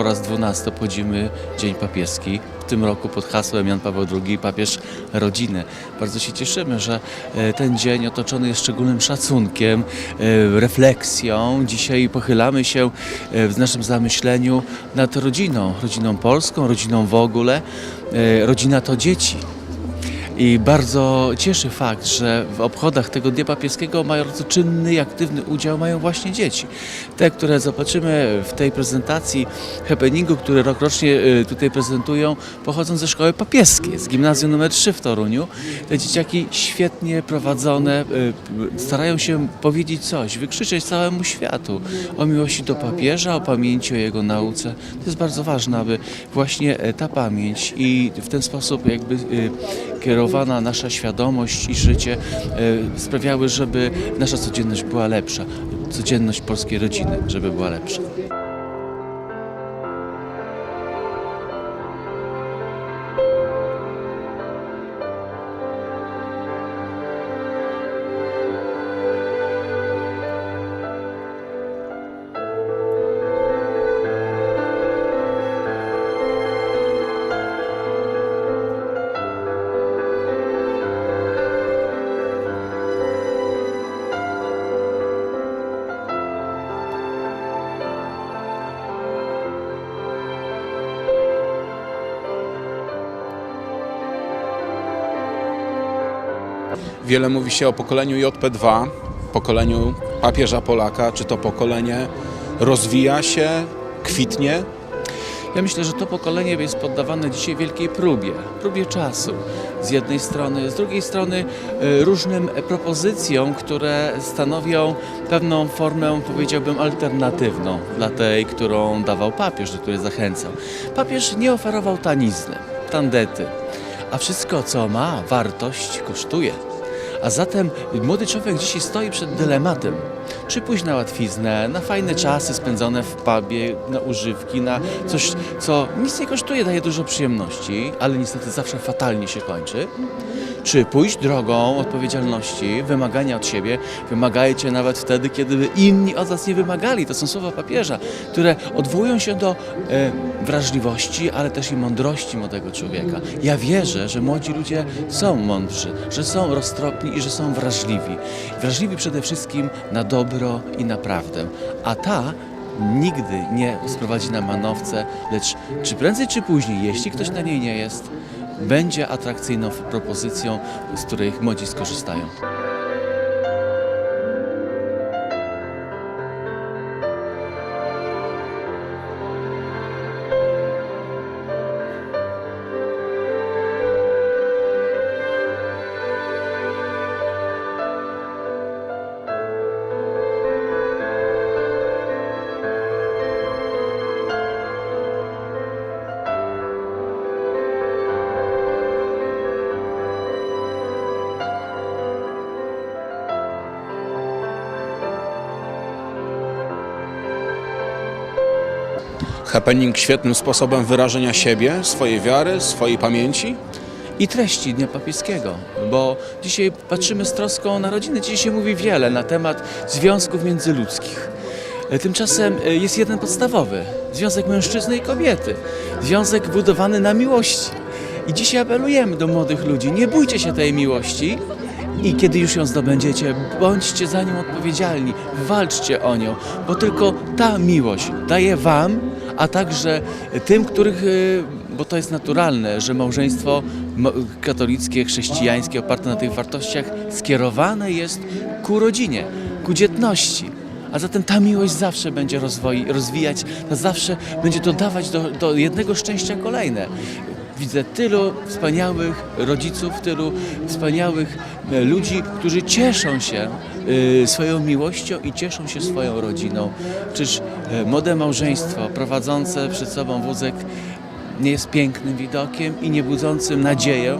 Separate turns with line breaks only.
po raz dwunasty obchodzimy Dzień Papieski. W tym roku pod hasłem Jan Paweł II, papież rodziny. Bardzo się cieszymy, że e, ten dzień otoczony jest szczególnym szacunkiem, e, refleksją. Dzisiaj pochylamy się e, w naszym zamyśleniu nad rodziną, rodziną polską, rodziną w ogóle. Rodzina to dzieci. I bardzo cieszy fakt, że w obchodach tego Dnia Papieskiego bardzo czynny i aktywny udział mają właśnie dzieci. Te, które zobaczymy w tej prezentacji happeningu, które rokrocznie y, tutaj prezentują, pochodzą ze szkoły papieskiej, z gimnazjum nr 3 w Toruniu. Te dzieciaki świetnie prowadzone, y, starają się powiedzieć coś, wykrzyczeć całemu światu o miłości do papieża, o pamięci o jego nauce. To jest bardzo ważne, aby właśnie e, ta pamięć i w ten sposób jakby y, nasza świadomość i życie e, sprawiały, żeby nasza codzienność była lepsza. Codzienność polskiej rodziny, żeby była lepsza.
Wiele mówi się o pokoleniu JP2, pokoleniu papieża Polaka. Czy to pokolenie rozwija się, kwitnie?
Ja myślę, że to pokolenie jest poddawane dzisiaj wielkiej próbie, próbie czasu. Z jednej strony, z drugiej strony e, różnym propozycjom, które stanowią pewną formę, powiedziałbym, alternatywną dla tej, którą dawał papież, do której zachęcał. Papież nie oferował tanizny, tandety, a wszystko, co ma wartość, kosztuje. A zatem młody człowiek dzisiaj stoi przed dylematem. Czy pójść na łatwiznę, na fajne czasy spędzone w pubie, na używki, na coś, co nic nie kosztuje, daje dużo przyjemności, ale niestety zawsze fatalnie się kończy. Czy pójść drogą odpowiedzialności, wymagania od siebie, wymagajcie nawet wtedy, kiedy inni od was nie wymagali. To są słowa papieża, które odwołują się do e, wrażliwości, ale też i mądrości młodego człowieka. Ja wierzę, że młodzi ludzie są mądrzy, że są roztropni i że są wrażliwi. Wrażliwi przede wszystkim na dobro i na prawdę. A ta nigdy nie sprowadzi na manowce, lecz czy prędzej czy później, jeśli ktoś na niej nie jest, będzie atrakcyjną propozycją, z której młodzi skorzystają.
Happening świetnym sposobem wyrażenia siebie, swojej wiary, swojej pamięci?
i treści Dnia Papieskiego, bo dzisiaj patrzymy z troską na rodziny. Dzisiaj się mówi wiele na temat związków międzyludzkich. E, Tymczasem e, jest jeden podstawowy związek mężczyzny i kobiety. Związek budowany na miłości. I dzisiaj apelujemy do młodych ludzi: nie bójcie się tej miłości. I kiedy już ją zdobędziecie, bądźcie za nią odpowiedzialni, walczcie o nią, bo tylko ta miłość daje Wam, a także tym, których y, bo to jest naturalne, że małżeństwo katolickie, chrześcijańskie, oparte na tych wartościach, skierowane jest ku rodzinie, ku dzietności. A zatem ta miłość zawsze będzie rozwoi, rozwijać, zawsze będzie dodawać do, do jednego szczęścia kolejne. Widzę tylu wspaniałych rodziców, tylu wspaniałych e, ludzi, którzy cieszą się e, swoją miłością i cieszą się swoją rodziną. Czyż młode małżeństwo prowadzące przed sobą wózek nie jest pięknym widokiem i nie budzącym nadzieję